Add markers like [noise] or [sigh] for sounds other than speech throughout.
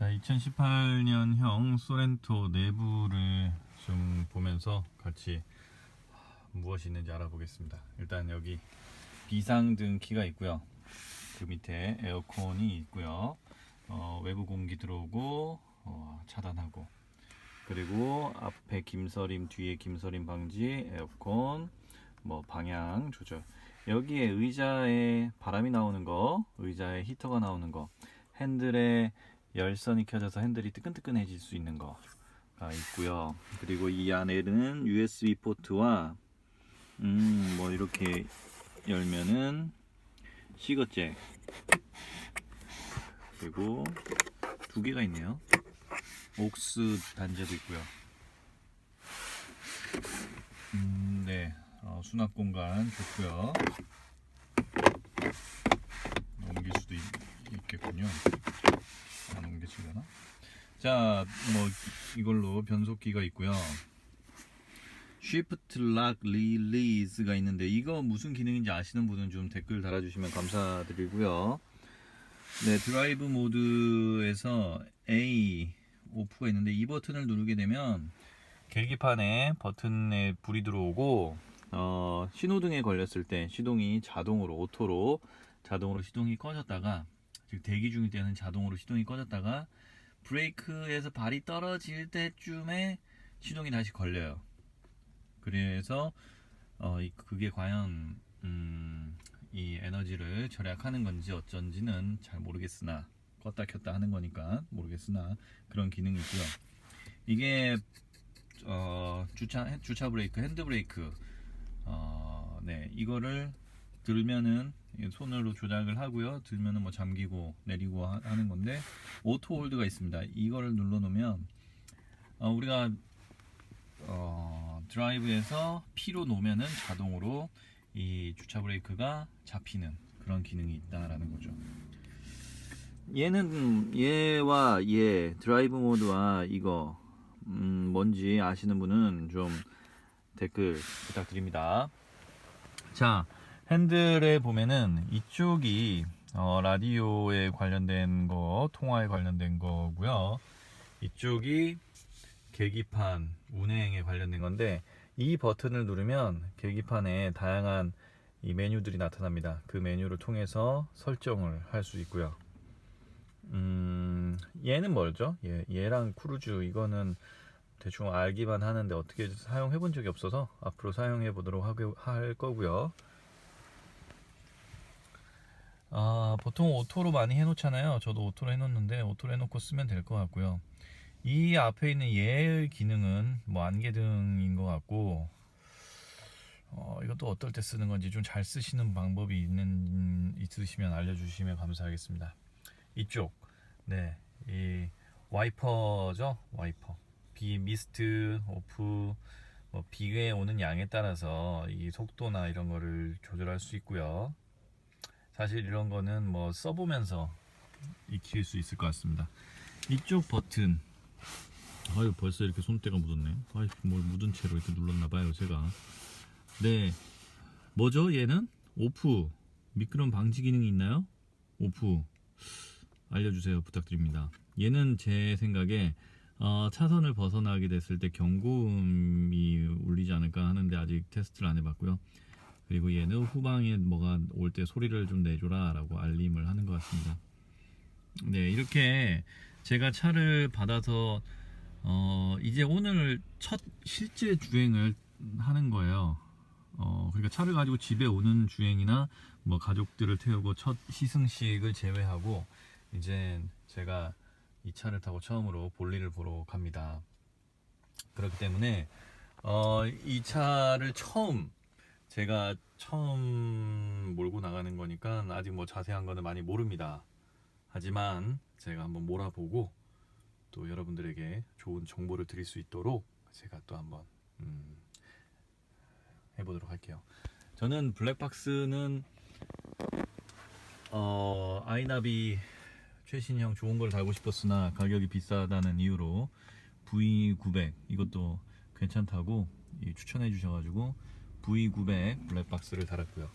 자, 2018년형 소렌토 내부를 좀 보면서 같이 무엇이 있는지 알아보겠습니다. 일단 여기 비상등 키가 있고요. 그 밑에 에어컨이 있고요. 어, 외부 공기 들어오고 어, 차단하고 그리고 앞에 김서림 뒤에 김서림 방지 에어컨 뭐 방향 조절 여기에 의자에 바람이 나오는 거 의자에 히터가 나오는 거 핸들에 열선이 켜져서 핸들이 뜨끈뜨끈해질 수 있는 거가 있고요 그리고 이 안에는 USB 포트와 음 뭐 이렇게 열면은 시거잭 그리고 두 개가 있네요 옥스 단자도 있고요. 음, 네. 어, 수납 공간 좋고요. 옮길 수도 있, 있겠군요. 안 옮겨지려나? 자, 뭐 이걸로 변속기가 있고요. Shift Lock Release가 있는데 이거 무슨 기능인지 아시는 분은 좀 댓글 달아주시면 감사드리고요. 네, 드라이브 모드에서 A 오프가 있는데 이 버튼을 누르게 되면 계기판에 버튼에 불이 들어오고 어, 신호등에 걸렸을 때 시동이 자동으로 오토로 자동으로 시동이 꺼졌다가 즉 대기 중일 때는 자동으로 시동이 꺼졌다가 브레이크에서 발이 떨어질 때쯤에 시동이 다시 걸려요. 그래서 어, 이- 그게 과연 음, 이 에너지를 절약하는 건지 어쩐지는 잘 모르겠으나 껐다 켰다 하는 거니까 모르겠으나 그런 기능이 있고요. 이게 어, 주차 주차 브레이크, 핸드 브레이크, 어, 네 이거를 들면은 손으로 조작을 하고요. 들면은 뭐 잠기고 내리고 하- 하는 건데 오토 홀드가 있습니다. 이거를 눌러 놓으면 어, 우리가 어, 드라이브에서 P로 놓으면은 자동으로 이 주차 브레이크가 잡히는 그런 기능이 있다라는 거죠. 얘는 얘와 얘 드라이브 모드와 이거 음, 뭔지 아시는 분은 좀 댓글 부탁드립니다. 자 핸들에 보면은 이쪽이 어, 라디오에 관련된 거 통화에 관련된 거고요. 이쪽이 계기판 운행에 관련된 건데 이 버튼을 누르면 계기판에 다양한 이 메뉴들이 나타납니다. 그 메뉴를 통해서 설정을 할 수 있고요. 음, 얘는 뭐죠? 얘, 얘랑 크루즈 이거는 대충 알기만 하는데 어떻게 사용해 본 적이 없어서 앞으로 사용해 보도록 하게, 할 거고요. 아, 보통 오토로 많이 해놓잖아요. 저도 오토로 해놓는데 오토로 해놓고 쓰면 될 것 같고요. 이 앞에 있는 얘의 기능은 뭐 안개등인 것 같고 어, 이것도 어떨 때 쓰는 건지 좀 잘 쓰시는 방법이 있는 있으시면 알려주시면 감사하겠습니다. 이쪽 네, 이 와이퍼죠, 와이퍼. 비 미스트 오프 뭐 비에 오는 양에 따라서 이 속도나 이런 거를 조절할 수 있고요. 사실 이런 거는 뭐 써보면서 익힐 수 있을 것 같습니다. 이쪽 버튼 아유 벌써 이렇게 손때가 묻었네. 아이 뭘 묻은 채로 이렇게 눌렀나 봐요 제가. 네, 뭐죠 얘는 오프 미끄럼 방지 기능이 있나요? 오프 알려주세요 부탁드립니다. 얘는 제 생각에 어, 차선을 벗어나게 됐을 때 경고음이 울리지 않을까 하는데 아직 테스트를 안 해봤고요. 그리고 얘는 후방에 뭐가 올 때 소리를 좀 내줘라 라고 알림을 하는 것 같습니다. 네, 이렇게 제가 차를 받아서 어, 이제 오늘 첫 실제 주행을 하는 거예요. 어, 그러니까 차를 가지고 집에 오는 주행이나 뭐 가족들을 태우고 첫 시승식을 제외하고 이제 제가 이 차를 타고 처음으로 볼일을 보러 갑니다. 그렇기 때문에 어, 이 차를 처음 제가 처음 몰고 나가는 거니까 아직 뭐 자세한 거는 많이 모릅니다. 하지만 제가 한번 몰아보고 또 여러분들에게 좋은 정보를 드릴 수 있도록 제가 또 한번 음, 해보도록 할게요. 저는 블랙박스는 어, 아이나비 최신형 좋은 걸 달고 싶었으나 가격이 비싸다는 이유로 V900 이것도 괜찮다고 이 추천해 주셔가지고 V900 블랙박스를 달았고요.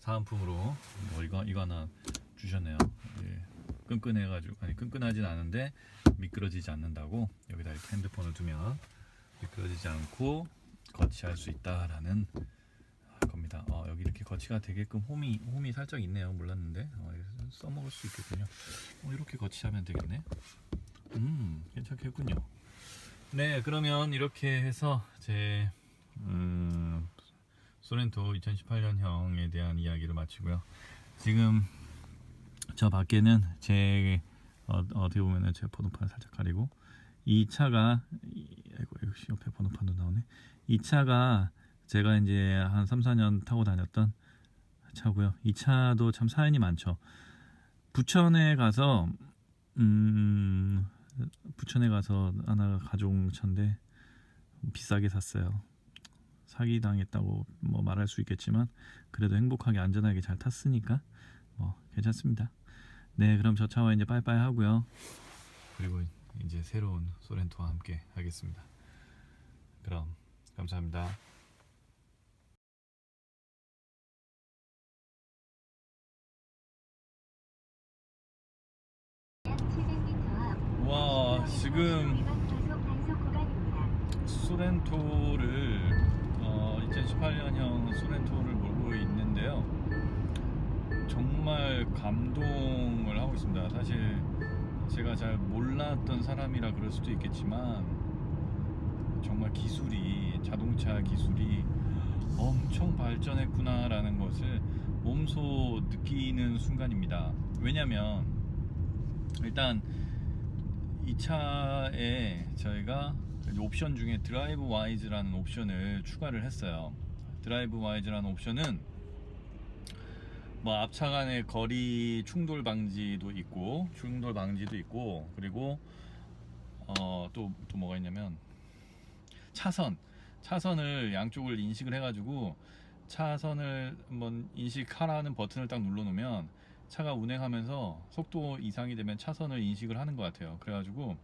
사은품으로 뭐 이거 이거 하나 주셨네요. 예. 끈끈해가지고 아니 끈끈하진 않은데 미끄러지지 않는다고 여기다 이렇게 핸드폰을 두면 미끄러지지 않고 거치할 수 있다라는 겁니다. 어, 여기 이렇게 거치가 되게끔 홈이 홈이 살짝 있네요. 몰랐는데 어, 써먹을 수 있겠군요. 어, 이렇게 거치하면 되겠네. 음 괜찮겠군요. 네 그러면 이렇게 해서 제 음, 소렌토 2018년형에 대한 이야기를 마치고요. 지금 저 밖에는 제 어, 어떻게 보면은 제 번호판 살짝 가리고 이 차가 이, 아이고 이거 옆에 번호판도 나오네. 이 차가 제가 이제 한 3, 4년 타고 다녔던 차고요. 이 차도 참 사연이 많죠. 부천에 가서 음 부천에 가서 하나 가져온 차인데 비싸게 샀어요. 사기 당했다고 뭐 말할 수 있겠지만 그래도 행복하게 안전하게 잘 탔으니까 뭐 괜찮습니다. 네, 그럼 저 차와 이제 빠이빠이 하고요. 그리고 이제 새로운 소렌토와 함께 하겠습니다. 그럼 감사합니다. 와, 지금 소렌토를 어, 2018년형 소렌토를 몰고 있는데요. 정말 감동을 하고 있습니다. 사실 제가 잘 몰랐던 사람이라 그럴 수도 있겠지만 정말 기술이 자동차 기술이 엄청 발전했구나라는 것을 몸소 느끼는 순간입니다. 왜냐면 일단 이 차에 저희가 옵션 중에 드라이브 와이즈라는 옵션을 추가를 했어요. 드라이브 와이즈라는 옵션은 뭐 앞차 간의 거리 충돌 방지도 있고 충돌 방지도 있고 그리고 어또또 또 뭐가 있냐면 차선 차선을 양쪽을 인식을 해가지고 차선을 한번 인식하라는 버튼을 딱 눌러 놓으면 차가 운행하면서 속도 이상이 되면 차선을 인식을 하는 것 같아요. 그래가지고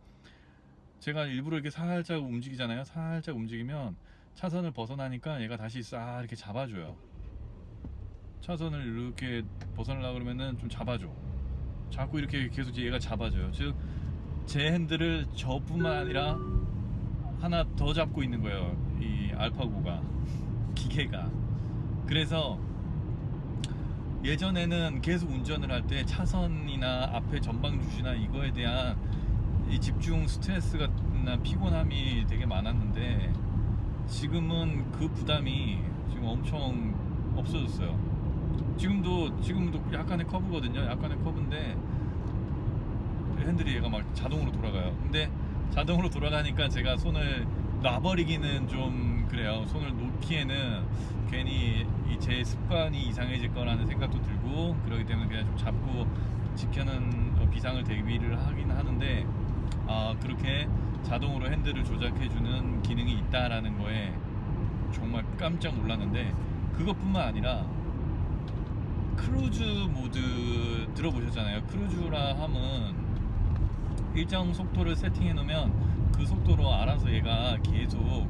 제가 일부러 이렇게 살짝 움직이잖아요. 살짝 움직이면 차선을 벗어나니까 얘가 다시 싹 이렇게 잡아줘요. 차선을 이렇게 벗어나려 그러면은 좀 잡아줘. 자꾸 이렇게 계속 얘가 잡아줘요. 즉 제 핸들을 저뿐만 아니라 하나 더 잡고 있는 거예요. 이 알파고가 기계가. 그래서 예전에는 계속 운전을 할 때 차선이나 앞에 전방 주시나 이거에 대한 이 집중 스트레스나 피곤함이 되게 많았는데 지금은 그 부담이 지금 엄청 없어졌어요. 지금도 지금도 약간의 커브거든요. 약간의 커브인데 핸들이 얘가 막 자동으로 돌아가요. 근데 자동으로 돌아가니까 제가 손을 놔버리기는 좀 그래요. 손을 놓기에는 괜히 이제 습관이 이상해질 거라는 생각도 들고 그러기 때문에 그냥 좀 잡고 지켜는 어, 비상을 대비를 하긴 하는데 아 그렇게 자동으로 핸들을 조작해주는 기능이 있다라는 거에 정말 깜짝 놀랐는데 그것뿐만 아니라 크루즈 모드 들어보셨잖아요. 크루즈라 함은 일정 속도를 세팅해 놓으면 그 속도로 알아서 얘가 계속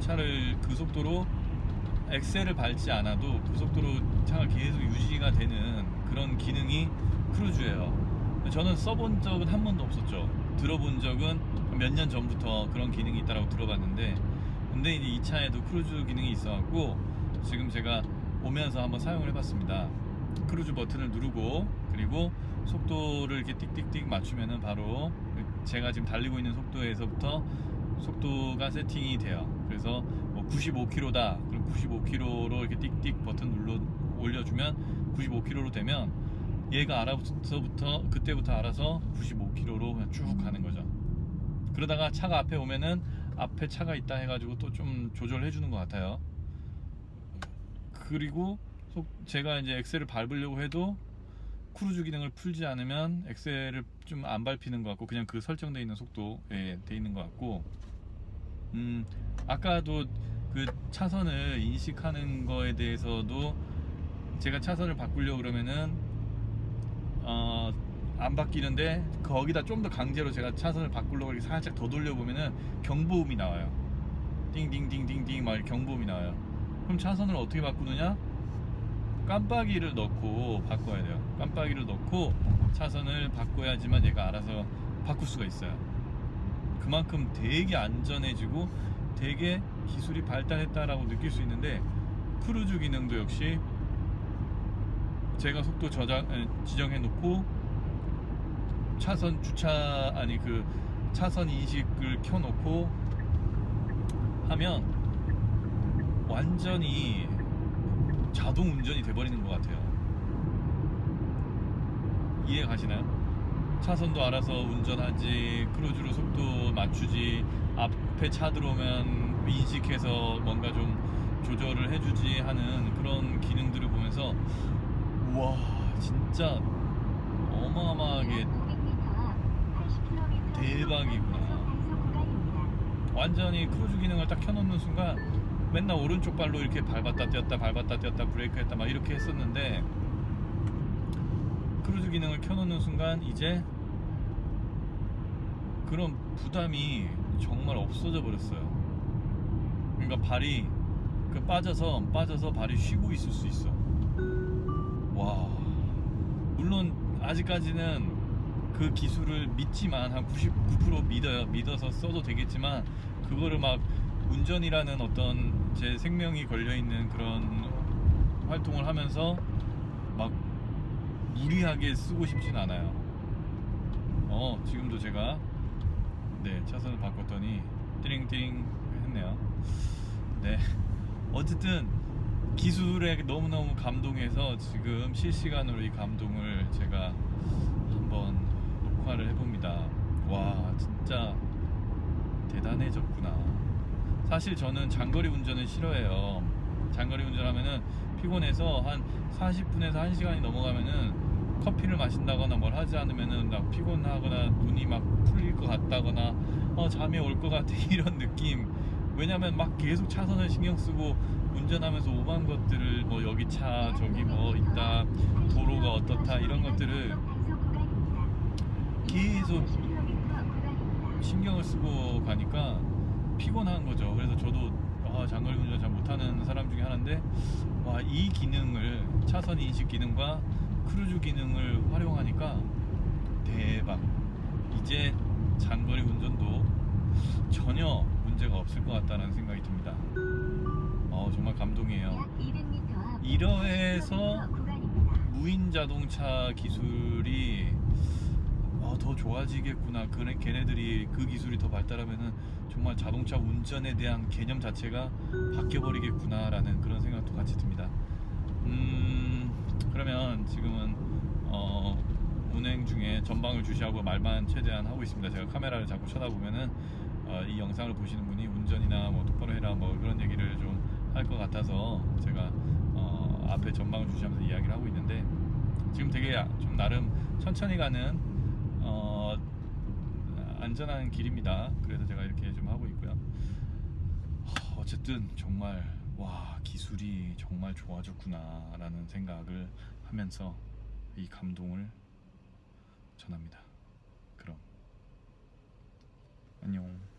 차를 그 속도로 엑셀을 밟지 않아도 그 속도로 차가 계속 유지가 되는 그런 기능이 크루즈예요. 저는 써본 적은 한 번도 없었죠. 들어본 적은 몇 년 전부터 그런 기능이 있다고 들어봤는데 근데 이제 이 차에도 크루즈 기능이 있어갖고 지금 제가 오면서 한번 사용을 해봤습니다. 크루즈 버튼을 누르고 그리고 속도를 이렇게 띡띡띡 맞추면은 바로 제가 지금 달리고 있는 속도에서부터 속도가 세팅이 돼요. 그래서 뭐 95km다. 그럼 95km로 이렇게 띡띡 버튼 눌러 올려주면 95km로 되면 얘가 알아서부터 그때부터 알아서 95km로 그냥 쭉 가는 거죠. 그러다가 차가 앞에 오면은 앞에 차가 있다 해가지고 또 좀 조절해 주는 것 같아요. 그리고 속- 제가 이제 엑셀을 밟으려고 해도 크루즈 기능을 풀지 않으면 엑셀을 좀 안 밟히는 것 같고 그냥 그 설정되어 있는 속도에 돼 있는 것 같고 음 아까도 그 차선을 인식하는 거에 대해서도 제가 차선을 바꾸려고 그러면은 어, 안 바뀌는데 거기다 좀 더 강제로 제가 차선을 바꾸려고 이렇게 살짝 더 돌려보면은 경보음이 나와요. 띵띵띵띵띵 막 경보음이 나와요. 그럼 차선을 어떻게 바꾸느냐? 깜빡이를 넣고 바꿔야 돼요. 깜빡이를 넣고 차선을 바꿔야지만 얘가 알아서 바꿀 수가 있어요. 그만큼 되게 안전해지고 되게 기술이 발달했다라고 느낄 수 있는데 크루즈 기능도 역시 제가 속도 저장 에, 지정해 놓고 차선 주차 아니 그 차선 인식을 켜 놓고 하면 완전히 자동 운전이 돼 버리는 것 같아요. 이해 가시나요? 차선도 알아서 운전하지 크루즈로 속도 맞추지 앞에 차 들어오면 인식해서 뭔가 좀 조절을 해주지 하는 그런 기능들을 보면서 우와 진짜 어마어마하게 대박이구나. 완전히 크루즈 기능을 딱 켜놓는 순간 맨날 오른쪽 발로 이렇게 밟았다 떼었다 밟았다 떼었다 브레이크 했다 막 이렇게 했었는데 크루즈 기능을 켜놓는 순간 이제 그런 부담이 정말 없어져 버렸어요. 그러니까 발이 그 빠져서 빠져서 발이 쉬고 있을 수 있어. 와 물론 아직까지는 그 기술을 믿지만 한 99% 믿어요. 믿어서 써도 되겠지만 그거를 막 운전이라는 어떤 제 생명이 걸려 있는 그런 활동을 하면서 막 무리하게 쓰고 싶진 않아요. 어 지금도 제가 네 차선을 바꿨더니 띠링띠링 했네요. 네 어쨌든 기술에 너무너무 감동해서 지금 실시간으로 이 감동을 제가 한번 녹화를 해봅니다. 와 진짜 대단해졌구나. 사실 저는 장거리 운전을 싫어해요. 장거리 운전하면은 피곤해서 한 40분에서 1시간이 넘어가면은 커피를 마신다거나 뭘 하지 않으면은 나 피곤하거나 눈이 막 풀릴 것 같다거나 어 잠이 올 것 같아 [laughs] 이런 느낌. 왜냐면 막 계속 차선을 신경 쓰고 운전하면서 오만 것들을 뭐 여기 차 저기 뭐 있다 도로가 어떻다 이런 것들을 계속 신경을 쓰고 가니까 피곤한 거죠. 그래서 저도 아, 장거리 운전 잘 못하는 사람 중에 하나인데 와, 이 기능을 차선 인식 기능과 크루즈 기능을 활용하니까 대박. 이제 장거리 운전도 전혀 문제가 없을 것 같다는 생각이 듭니다. 어, 정말 감동이에요. 이러해서 무인 자동차 기술이 어, 더 좋아지겠구나. 그 걔네들이 그 기술이 더 발달하면은 정말 자동차 운전에 대한 개념 자체가 바뀌어 버리겠구나라는 그런 생각도 같이 듭니다. 음, 그러면 지금은 어, 운행 중에 전방을 주시하고 말만 최대한 하고 있습니다. 제가 카메라를 자꾸 쳐다보면은 어, 이 영상을 보시는 분이 운전이나 뭐 똑바로 해라 뭐 그런 얘기를 좀 할 것 같아서 제가 어, 앞에 전방을 주시하면서 이야기를 하고 있는데 지금 되게 좀 나름 천천히 가는 어, 안전한 길입니다. 그래서 제가 이렇게 좀 하고 있고요. 어, 어쨌든 정말 와 기술이 정말 좋아졌구나라는 생각을 하면서 이 감동을 전합니다. 그럼 안녕.